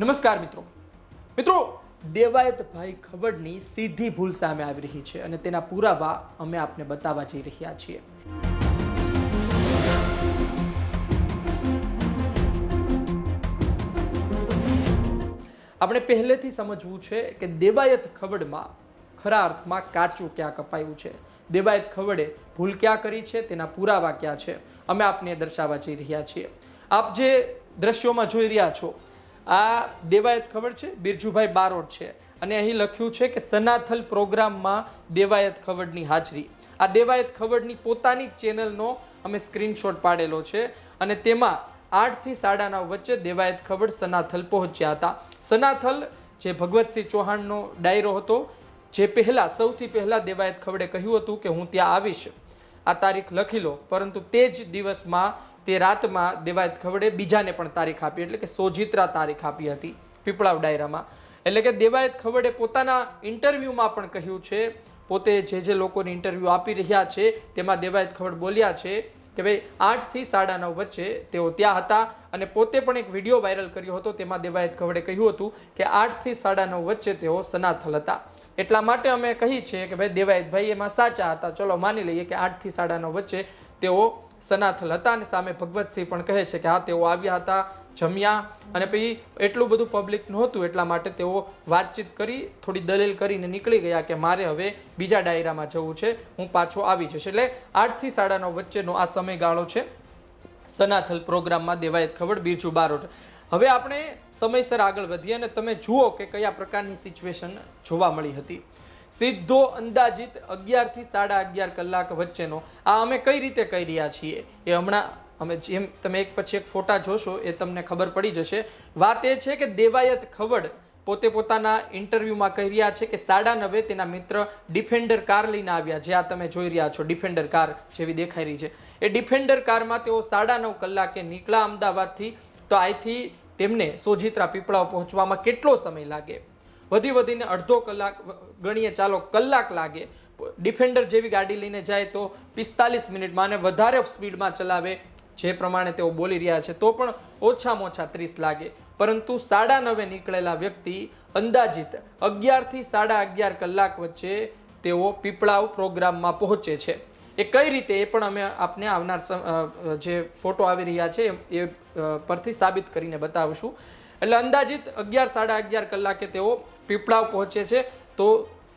નમસ્કાર મિત્રો. મિત્રો દેવાયતભાઈ ખબડની સીધી ભૂલ સામે આવી રહી છે અને તેના પુરાવા અમે આપને બતાવવા જઈ રહ્યા છીએ. આપણે પહેલેથી સમજવું છે કે દેવાયત ખવડમાં ખરા અર્થમાં કાચું ક્યાં કપાયું છે? દેવાયત ખવડે ભૂલ ક્યાં કરી છે? તેના પુરાવા ક્યાં છે? અમે આપને દર્શાવવા જઈ રહ્યા છીએ. આપ જે દ્રશ્યોમાં જોઈ રહ્યા છો આ દેવાયત ખબર છે? બિરજુભાઈ બારોટ છે. અને અહીં લખ્યું છે કે સનાથલ પ્રોગ્રામમાં દેવાયત ખવડની હાજરી. આ દેવાયત ખવડની પોતાની ચેનલનો અમે સ્ક્રીનશોટ પાડેલો છે. અને તેમાં આઠથી સાડા નવ વચ્ચે દેવાયત ખવડ સનાથલ પહોંચ્યા હતા. સનાથલ જે ભગવતસિંહ ચૌહાણનો ડાયરો હતો, જે પહેલાં, સૌથી પહેલાં દેવાયત ખવડે કહ્યું હતું કે હું ત્યાં આવીશ. આ તારીખ લખી લો, પરંતુ તે જ દિવસમાં તે રાતમાં દેવાયત ખવડે બીજાને પણ તારીખ આપી, એટલે કે સોજિત્રા તારીખ આપી હતી પીપળાવ ડાયરામાં. એટલે કે દેવાયત ખવડે પોતાના ઇન્ટરવ્યૂમાં પણ કહ્યું છે, પોતે જે જે લોકોને ઇન્ટરવ્યૂ આપી રહ્યા છે, તેમાં દેવાયત ખવડ બોલ્યા છે કે ભાઈ આઠથી સાડા નવ વચ્ચે તેઓ ત્યાં હતા અને પોતે પણ એક વીડિયો વાયરલ કર્યો હતો, તેમાં દેવાયત ખવડે કહ્યું હતું કે આઠથી સાડા નવ વચ્ચે તેઓ સનાથલ હતા. એટલા માટે અમે કહી છે કે ભાઈ દેવાયતભાઈ એમાં સાચા હતા. ચલો માની લઈએ કે આઠથી સાડા નવ વચ્ચે તેઓ સનાથલ હતા અને સામે ભગવતસિંહ પણ કહે છે કે હા, તેઓ આવ્યા હતા, જમ્યા અને પછી એટલું બધું પબ્લિક નહોતું એટલા માટે તેઓ વાતચીત કરી, થોડી દલીલ કરીને નીકળી ગયા કે મારે હવે બીજા ડાયરામાં જવું છે, હું પાછો આવી જઈશ. એટલે આઠથી સાડા વચ્ચેનો આ સમયગાળો છે. સનાથલ પ્રોગ્રામમાં દેવાયત ખબર બિરજુ બારોટ. હવે આપણે સમયસર આગળ વધીએ અને તમે જુઓ કે કયા પ્રકારની સિચ્યુએશન જોવા મળી હતી. સીધો અંદાજિત અગિયારથી સાડા અગિયાર કલાક વચ્ચેનો. આ અમે કઈ રીતે કહી રહ્યા છીએ એ હમણાં અમે જેમ તમે એક પછી એક ફોટા જોશો એ તમને ખબર પડી જશે. વાત એ છે કે દેવાયત ખવડ પોતે પોતાના ઇન્ટરવ્યૂમાં કહી રહ્યા છે કે સાડા નવે તેના મિત્ર ડિફેન્ડર કાર લઈને આવ્યા જે આ તમે જોઈ રહ્યા છો, ડિફેન્ડર કાર જેવી દેખાઈ રહી છે. એ ડિફેન્ડર કારમાં તેઓ સાડા નવ કલાકે નીકળ્યા અમદાવાદથી. તો અહીંથી તેમને સોજિત્રા પીપળાઓ પહોંચવામાં કેટલો સમય લાગે? વધી વધીને અડધો કલાક ગણીએ ચાલો કલાક લાગે. ડિફેન્ડર જેવી ગાડી લઈને જાય તો પિસ્તાલીસ મિનિટમાં અને વધારે સ્પીડમાં ચલાવે જે પ્રમાણે તેઓ બોલી રહ્યા છે તો પણ ઓછામાં ઓછા ત્રીસ લાગે. પરંતુ સાડા નવે નીકળેલા વ્યક્તિ અંદાજિત અગિયારથી સાડા અગિયાર કલાક વચ્ચે તેઓ પીપળાવ પ્રોગ્રામમાં પહોંચે છે. એ કઈ રીતે એ પણ અમે આપને આવનાર જે ફોટો આવી રહ્યા છે એ, પરથી સાબિત કરીને બતાવશું. એટલે અંદાજિત અગિયાર સાડા અગિયાર કલાકે તેઓ પીપળાવ પહોંચે છે. તો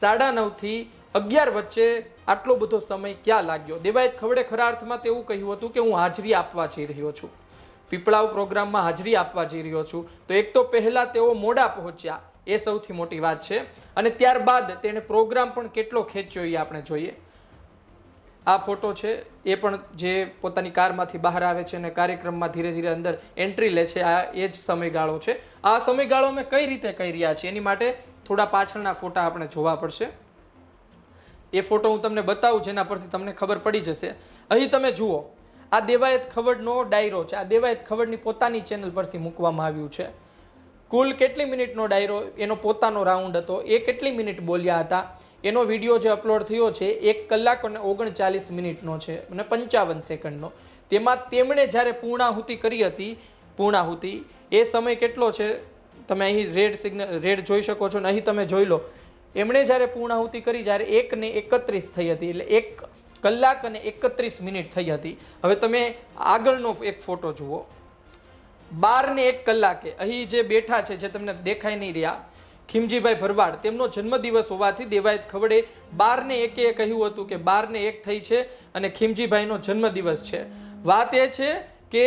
સાડા નવથી અગિયાર વચ્ચે આટલો બધો સમય ક્યાં લાગ્યો? દેવાયત ખવડે ખરા અર્થમાં તેવું કહ્યું હતું કે હું હાજરી આપવા જઈ રહ્યો છું. પીપળાવ પ્રોગ્રામમાં હાજરી આપવા જઈ રહ્યો છું. તો એક તો પહેલાં તેઓ મોડા પહોંચ્યા, એ સૌથી મોટી વાત છે. અને ત્યારબાદ તેણે પ્રોગ્રામ પણ કેટલો ખેંચ્યો એ આપણે જોઈએ. આ ફોટો છે, એ પણ જે પોતાની કારમાંથી બહાર આવે છે અને કાર્યક્રમમાં ધીરે ધીરે અંદર એન્ટ્રી લે છે, આ એ જ સમયગાળો છે. આ સમયગાળો અમે કઈ રીતે કહી રહ્યા છીએ, એની માટે થોડા પાછળના ફોટા આપણે જોવા પડશે. એ ફોટો હું તમને બતાવું, જેના પરથી તમને ખબર પડી જશે. અહીં તમે જુઓ, આ દેવાયત ખવડનો ડાયરો છે, આ દેવાયત ખવડની પોતાની ચેનલ પરથી મૂકવામાં આવ્યું છે. કુલ કેટલી મિનિટનો ડાયરો, એનો પોતાનો રાઉન્ડ હતો, એ કેટલી મિનિટ બોલ્યા હતા એનો વીડિયો જે અપલોડ થયો છે, એક કલાક અને ઓગણચાલીસ મિનિટનો છે અને પંચાવન સેકન્ડનો. તેમાં તેમણે જ્યારે પૂર્ણાહુતિ કરી હતી, પૂર્ણાહુતિ, એ સમય કેટલો છે? તમે અહીં રેડ સિગ્નલ, રેડ જોઈ શકો છો ને અહીં તમે જોઈ લો. એમણે જ્યારે પૂર્ણાહુતિ કરી જ્યારે એકને એકત્રીસ થઈ હતી, એટલે એક કલાક અને એકત્રીસ મિનિટ થઈ હતી. હવે તમે આગળનો એક ફોટો જુઓ. બારને એક કલાકે અહીં જે બેઠા છે, જે તમને દેખાઈ નહીં રહ્યા ખીમજીભાઈ ભરવાડ, તેમનો જન્મદિવસ હોવાથી દેવાયત ખવડે બારને એકે કહ્યું હતું કે બારને એક થઈ છે અને ખીમજીભાઈનો જન્મદિવસ છે. વાત એ છે કે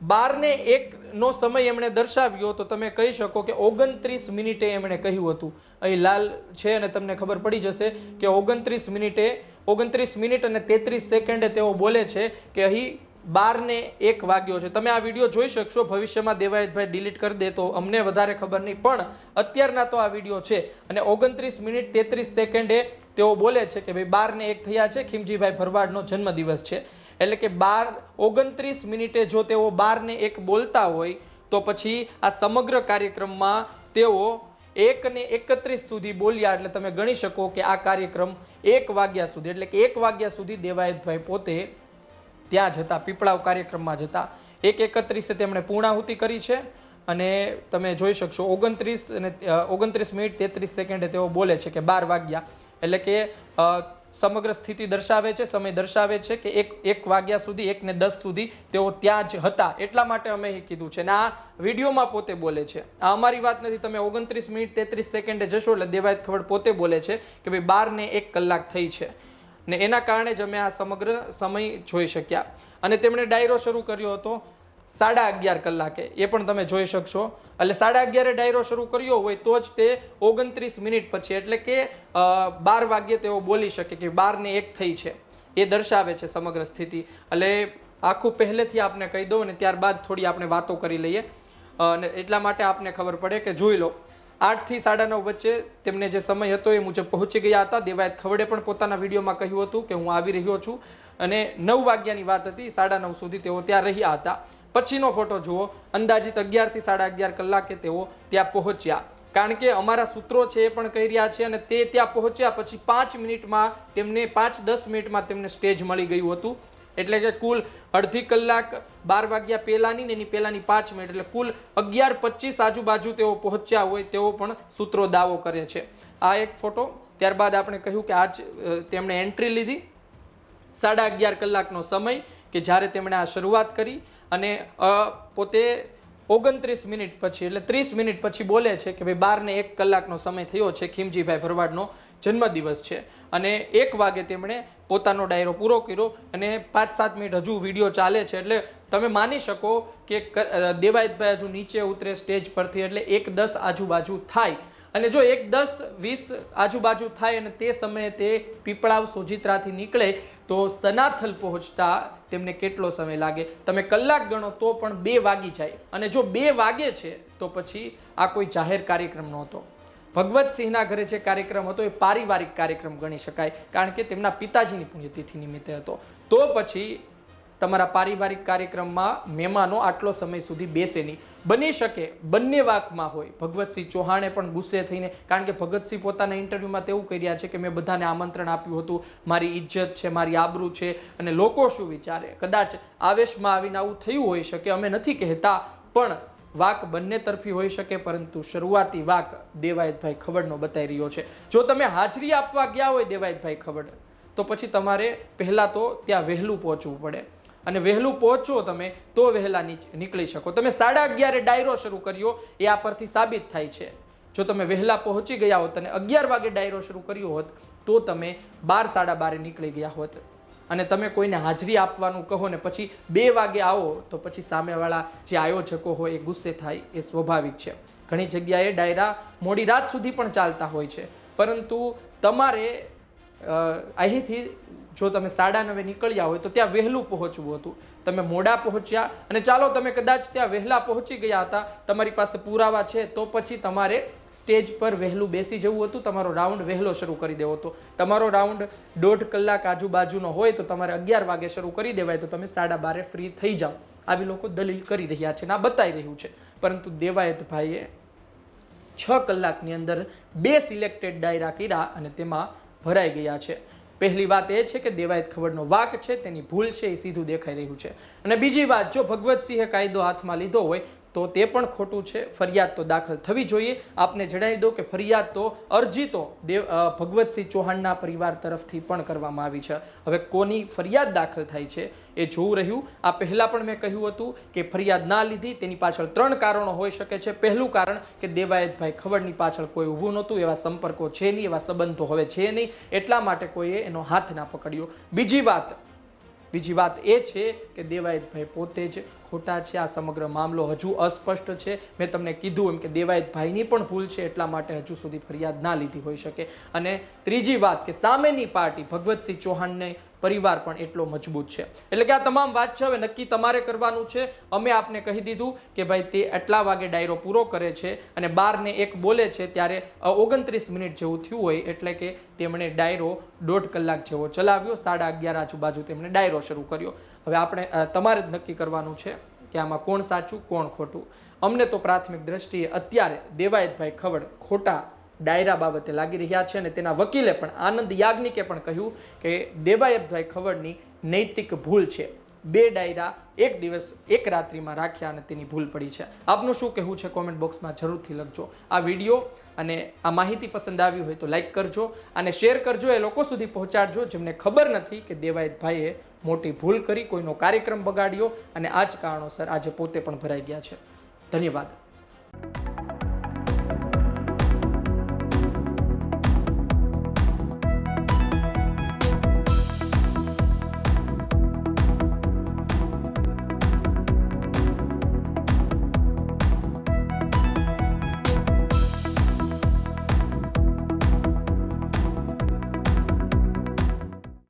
બારને એકનો સમય એમણે દર્શાવ્યો તો તમે કહી શકો કે ઓગણત્રીસ મિનિટે એમણે કહ્યું હતું. અહીં લાલ છે અને તમને ખબર પડી જશે કે ઓગણત્રીસ મિનિટે, ઓગણત્રીસ મિનિટ અને તેત્રીસ સેકન્ડે તેઓ બોલે છે કે અહીં બાર ને એક વાગ્યો છે. તમે આ વીડિયો જોઈ શકશો. ભવિષ્યમાં દેવાયતભાઈ ડિલીટ કરી દે તો અમને વધારે ખબર નહીં, પણ અત્યારના તો આ વીડિયો છે અને ઓગણત્રીસ મિનિટ તેત્રીસ સેકન્ડે તેઓ બોલે છે કે ભાઈ બાર ને એક થયા છે. ખીમજીભાઈ ભરવાડનો જન્મદિવસ છે. એટલે કે બાર, ઓગણત્રીસ મિનિટે જો તેઓ બાર ને એક બોલતા હોય, તો પછી આ સમગ્ર કાર્યક્રમમાં તેઓ એક ને એકત્રીસ સુધી બોલ્યા. એટલે તમે ગણી શકો કે આ કાર્યક્રમ એક વાગ્યા સુધી, એટલે કે એક વાગ્યા સુધી દેવાયતભાઈ પોતે ત્યાં જતા, પીપળાવ કાર્યક્રમમાં જતા. એક એકત્રીસે તેમણે પૂર્ણાહુતિ કરી છે અને તમે જોઈ શકશો, ઓગણત્રીસ અને ઓગણત્રીસ મિનિટ તેત્રીસ સેકન્ડે તેઓ બોલે છે કે બાર વાગ્યા. એટલે કે સમગ્ર સ્થિતિ દર્શાવે છે, સમય દર્શાવે છે કે એક એક વાગ્યા સુધી, એક ને દસ સુધી તેઓ ત્યાં જ હતા. એટલા માટે અમે એ કીધું છે. ને આ વિડીયોમાં પોતે બોલે છે. આ અમારી વાત નથી, તમે ઓગણત્રીસ મિનિટ તેત્રીસ સેકન્ડે જશો એટલે દેવાયત ખબર પોતે બોલે છે કે ભાઈ બાર ને એક કલાક થઈ છે. ને એના કારણે જ અમે આ સમગ્ર સમય જોઈ શક્યા. અને તેમણે ડાયરો શરૂ કર્યો હતો સાડા અગિયાર કલાકે. એ પણ તમે જોઈ શકશો. એટલે સાડા અગિયારે ડાયરો શરૂ કર્યો હોય તો જ તે ઓગણત્રીસ મિનિટ પછી, એટલે કે બાર વાગ્યે તેઓ બોલી શકે કે બારને એક થઈ છે. એ દર્શાવે છે સમગ્ર સ્થિતિ. એટલે આખું પહેલેથી આપને કહી દઉં અને ત્યારબાદ થોડી આપણે વાતો કરી લઈએ. અને એટલા માટે આપને ખબર પડે કે જોઈ લો આઠથી સાડા નવ વચ્ચે તેમને જે સમય હતો એ મુજબ પહોંચી ગયા હતા. દેવાયત ખવડે પણ પોતાના વિડીયોમાં કહ્યું હતું કે હું આવી રહ્યો છું અને નવ વાગ્યાની વાત હતી. સાડા નવ સુધી તેઓ ત્યાં રહ્યા હતા. પછીનો ફોટો જુઓ. અંદાજિત અગિયારથી સાડા અગિયાર કલાકે તેઓ ત્યાં પહોંચ્યા. કારણ કે અમારા સૂત્રો છે એ પણ કહી રહ્યા છે અને તે ત્યાં પહોંચ્યા પછી પાંચ મિનિટમાં તેમને પાંચ દસ મિનિટમાં તેમને સ્ટેજ મળી ગયું હતું. એટલે કે કુલ અડધી કલાક બાર વાગ્યા પહેલાંની ને એની પહેલાની પાંચ મિનિટ. એટલે કુલ અગિયાર પચીસ આજુબાજુ તેઓ પહોંચ્યા હોય તેવો પણ સૂત્રો દાવો કરે છે. આ એક ફોટો. ત્યારબાદ આપણે કહ્યું કે આજ તેમણે એન્ટ્રી લીધી. સાડા અગિયાર કલાકનો સમય કે જ્યારે તેમણે આ શરૂઆત કરી અને પોતે ઓગણત્રીસ મિનિટ પછી, એટલે ત્રીસ મિનિટ પછી બોલે છે કે ભાઈ બારને એક કલાકનો સમય થયો છે ખીમજીભાઈ ભરવાડનો જન્મદિવસ છે. અને એક વાગે તેમણે પોતાનો ડાયરો પૂરો કર્યો અને પાંચ સાત મિનિટ હજુ વીડિયો ચાલે છે. એટલે તમે માની શકો કે દેવાયતભાઈ હજુ નીચે ઉતરે સ્ટેજ પરથી, એટલે એક દસ આજુબાજુ થાય. અને જો એક દસ, વીસ આજુબાજુ થાય અને તે સમયે તે પીપળાવ સોજિત્રાથી નીકળે, તો સનાથલ પહોંચતા તેમને કેટલો સમય લાગે? તમે કલાક ગણો તો પણ બે વાગી જાય. અને જો બે વાગે છે, તો પછી આ કોઈ જાહેર કાર્યક્રમ નહોતો. ભગવતસિંહના ઘરે જે કાર્યક્રમ હતો, એ પારિવારિક કાર્યક્રમ ગણી શકાય, કારણ કે તેમના પિતાજીની પુણ્યતિથિ નિમિત્તે હતો. તો પછી તમારા પારિવારિક કાર્યક્રમમાં મહેમાનો આટલો સમય સુધી બેસે નહીં. બની શકે બંને વાકમાં હોય. ભગવતસિંહ ચૌહાણે પણ ગુસ્સે થઈને, કારણ કે ભગતસિંહ પોતાના ઇન્ટરવ્યૂમાં તેવું કર્યા છે કે મેં બધાને આમંત્રણ આપ્યું હતું. મારી ઇજ્જત છે, મારી આબરૂ છે અને લોકો શું વિચારે? કદાચ આવેશમાં આવીને આવું થયું હોઈ શકે, અમે નથી કહેતા, પણ વાક બંને તરફી હોઈ શકે, પરંતુ શરૂઆતી વાક દેવાયતભાઈ ખબરનો બતાવી રહ્યો છે. જો તમે હાજરી આપવા ગયા હોય દેવાયતભાઈ ખબર તો પછી તમારે પહેલાં તો ત્યાં વહેલું પહોંચવું પડે. અને વહેલું પહોંચો તમે, તો વહેલા નીકળી શકો. તમે સાડા અગિયારે ડાયરો શરૂ કર્યો, એ આ પરથી સાબિત થાય છે. જો તમે વહેલા પહોંચી ગયા હોત અને અગિયાર વાગે ડાયરો શરૂ કર્યો હોત, તો તમે બાર, સાડા બારે નીકળી ગયા હોત. અને તમે કોઈને હાજરી આપવાનું કહો ને પછી બે વાગે આવો, તો પછી સામેવાળા જે આયોજકો હોય, એ ગુસ્સે થાય, એ સ્વાભાવિક છે. ઘણી જગ્યાએ ડાયરા મોડી રાત સુધી પણ ચાલતા હોય છે. પરંતુ તમારે અહીંથી જો તમે સાડા નવે નીકળ્યા હોય તો ત્યાં વહેલું પહોંચવું હતું. તમે મોડા પહોંચ્યા અને ચાલો તમે કદાચ ત્યાં વહેલા પહોંચી ગયા હતા. તમારી પાસે પુરાવા છે તો પછી તમારે સ્ટેજ પર વહેલું બેસી જવું હતું. તમારો રાઉન્ડ વહેલો શરૂ કરી દેવો હતો. તમારો રાઉન્ડ દોઢ કલાક આજુબાજુનો હોય તો તમારે અગિયાર વાગે શરૂ કરી દેવાય તો તમે સાડા બારે ફ્રી થઈ જાઓ. આવી લોકો દલીલ કરી રહ્યા છે ને બતાવી રહ્યું છે. પરંતુ દેવાયતભાઈએ છ કલાકની અંદર બે સિલેક્ટેડ ડાયરા કર્યા અને તેમાં ભરાઈ ગયા છે. પહેલી વાત એ છે કે દેવાયત ખબરનો વાક છે, તેની ભૂલ છે એ સીધું દેખાઈ રહ્યું છે. અને બીજી વાત, જો ભગવતસિંહે કાયદો હાથમાં લીધો હોય તો તે પણ ખોટું છે. ફરિયાદ તો દાખલ થવી જોઈએ. આપને જણાવી દો કે ફરિયાદ તો અરજી તો દેવ ભગવતસિંહ ચૌહાણના પરિવાર તરફથી પણ કરવામાં આવી છે. હવે કોની ફરિયાદ દાખલ થાય છે એ જોવું રહ્યું. આ પહેલાં પણ મેં કહ્યું હતું કે ફરિયાદ ના લીધી, તેની પાછળ ત્રણ કારણો હોઈ શકે છે. પહેલું કારણ કે દેવાયતભાઈ ખબરની પાછળ કોઈ ઊભું નહોતું, એવા સંપર્કો છે નહીં, એવા સંબંધો હવે છે નહીં. એટલા માટે કોઈએ એનો હાથ ના પકડ્યો. બીજી વાત બીજી વાત એ છે કે દેવાયતભાઈ પોતે જ ખોટા છે, આ સમગ્ર મામલો હજુ અસ્પષ્ટ છે. મેં તમને કીધું એમ કે દેવાયતભાઈની પણ ભૂલ છે, એટલા માટે હજુ સુધી ફરિયાદ ના લીધી હોઈ શકે. અને ત્રીજી વાત કે સામેની પાર્ટી ભગવતસિંહ ચૌહાણને પરિવાર પણ એટલો મજબૂત છે. એટલે કે આ તમામ વાત છે, હવે નક્કી તમારે કરવાનું છે. અમે આપને કહી દીધું કે ભાઈ તે આટલા વાગે ડાયરો પૂરો કરે છે અને બારને એક બોલે છે ત્યારે ઓગણત્રીસ મિનિટ જેવું થયું હોય એટલે કે તેમણે ડાયરો દોઢ કલાક જેવો ચલાવ્યો. સાડા અગિયાર આજુબાજુ તેમણે ડાયરો શરૂ કર્યો. હવે આપણે તમારે જ નક્કી કરવાનું છે. કે આમાં કોણ સાચું, કોણ ખોટું. અમને તો પ્રાથમિક દ્રષ્ટિએ અત્યારે દેવાયતભાઈ ખવડ ખોટા ડાયરા બાબતે લાગી રહ્યા છે અને તેના વકીલે પણ આનંદ યાજ્ઞિકે પણ કહ્યું કે દેવાયતભાઈ ખવડની નૈતિક ભૂલ છે. બે ડાયરા એક દિવસ, એક રાત્રિમાં રાખ્યા અને તેની ભૂલ પડી છે. આપનું શું કહેવું છે કોમેન્ટ બોક્સમાં જરૂરથી લખજો. આ વીડિયો અને આ માહિતી પસંદ આવી હોય તો લાઈક કરજો અને શેર કરજો, એ લોકો સુધી પહોંચાડજો, જેમને ખબર નથી કે દેવાયતભાઈએ મોટી ભૂલ કરી, કોઈનો કાર્યક્રમ બગાડ્યો અને આ જ કારણોસર આજે પોતે પણ ભરાઈ ગયા છે. ધન્યવાદ.